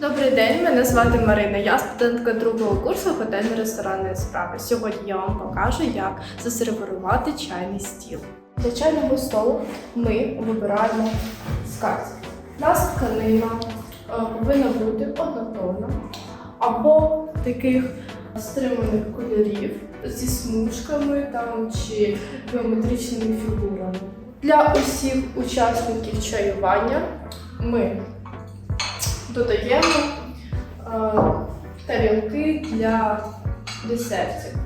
Добрий день, мене звати Марина. Я студентка другого курсу готельно-ресторанної справи. Сьогодні я вам покажу, як засервірувати чайний стіл. Для чайного столу ми вибираємо. У нас тканина е, повинна бути однотонна або таких стриманих кольорів зі смужками там чи геометричними фігурами. Для усіх учасників чаювання ми додаємо е, тарілки для десертів.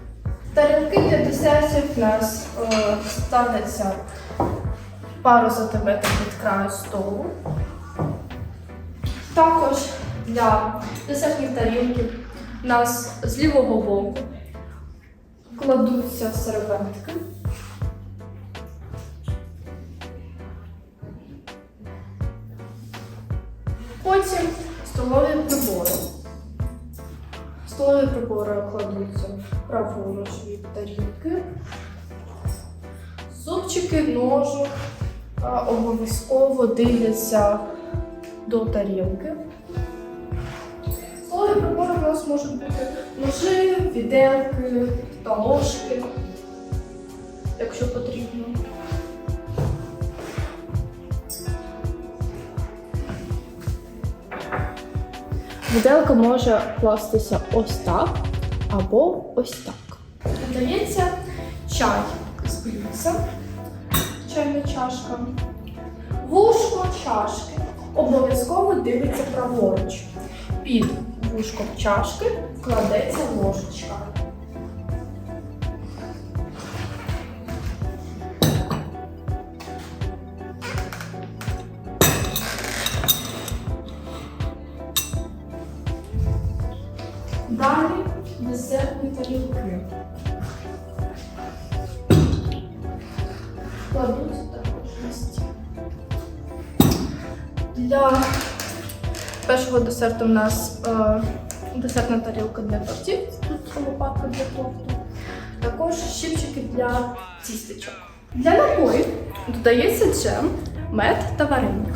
Тарілки для десертів у нас е, ставляться пару сантиметрів від краю столу. Також для десертних тарілків у нас з лівого боку кладуться серветки. Потім столові прибори. Столові прибори кладуться праворуч від тарілки. Зубчики ножу а, обов'язково дивляться до тарілки. Столові прибори у нас можуть бути ножи, віделки та ложки, якщо потрібно. Виделка може кластися ось так або ось так. Додається чай з блюдцем, чайна чашка, вушко чашки. Обов'язково дивиться праворуч. Під вушком чашки кладеться ложечка. Далі десертні тарілки. Кладуться також на стіл. Для першого десерту у нас е, десертна тарілка для тортів, тут лопатка для торту. Також щипчики для тістечок. Для напоїв додається джем, мед та вареник.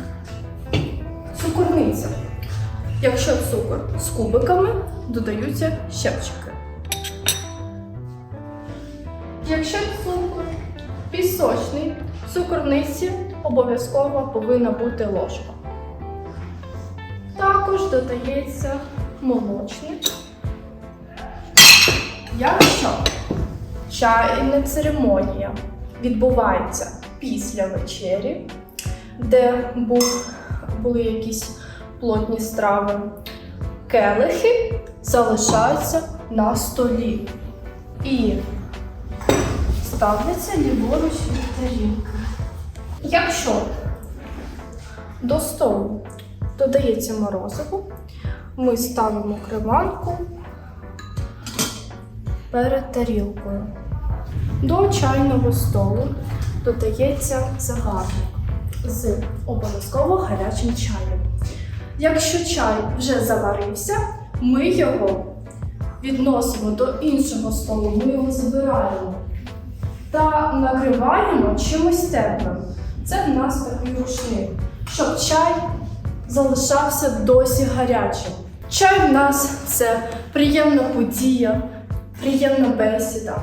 Цукорниця. Якщо цукор з кубиками, додаються щепчики. Якщо цукор пісочний, в цукорниці обов'язково повинна бути ложка. Також додається молочник. Якщо чайна церемонія відбувається після вечері, де був, були якісь плотні страви, келихи залишаються на столі і ставляться ліворуч від тарілки. Якщо до столу додається морозиво, ми ставимо креманку перед тарілкою. До чайного столу додається загарник з обов'язково гарячим чаєм. Якщо чай вже заварився, ми його відносимо до іншого столу, ми його забираємо та накриваємо чимось теплим. Це в нас такий рушник, щоб чай залишався досі гарячим. Чай в нас це приємна подія, приємна бесіда.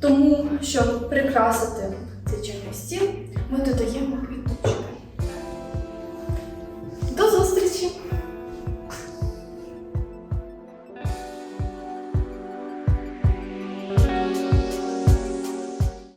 Тому, щоб прикрасити цей чайний стіл, ми додаємо квіточки. зустрічі!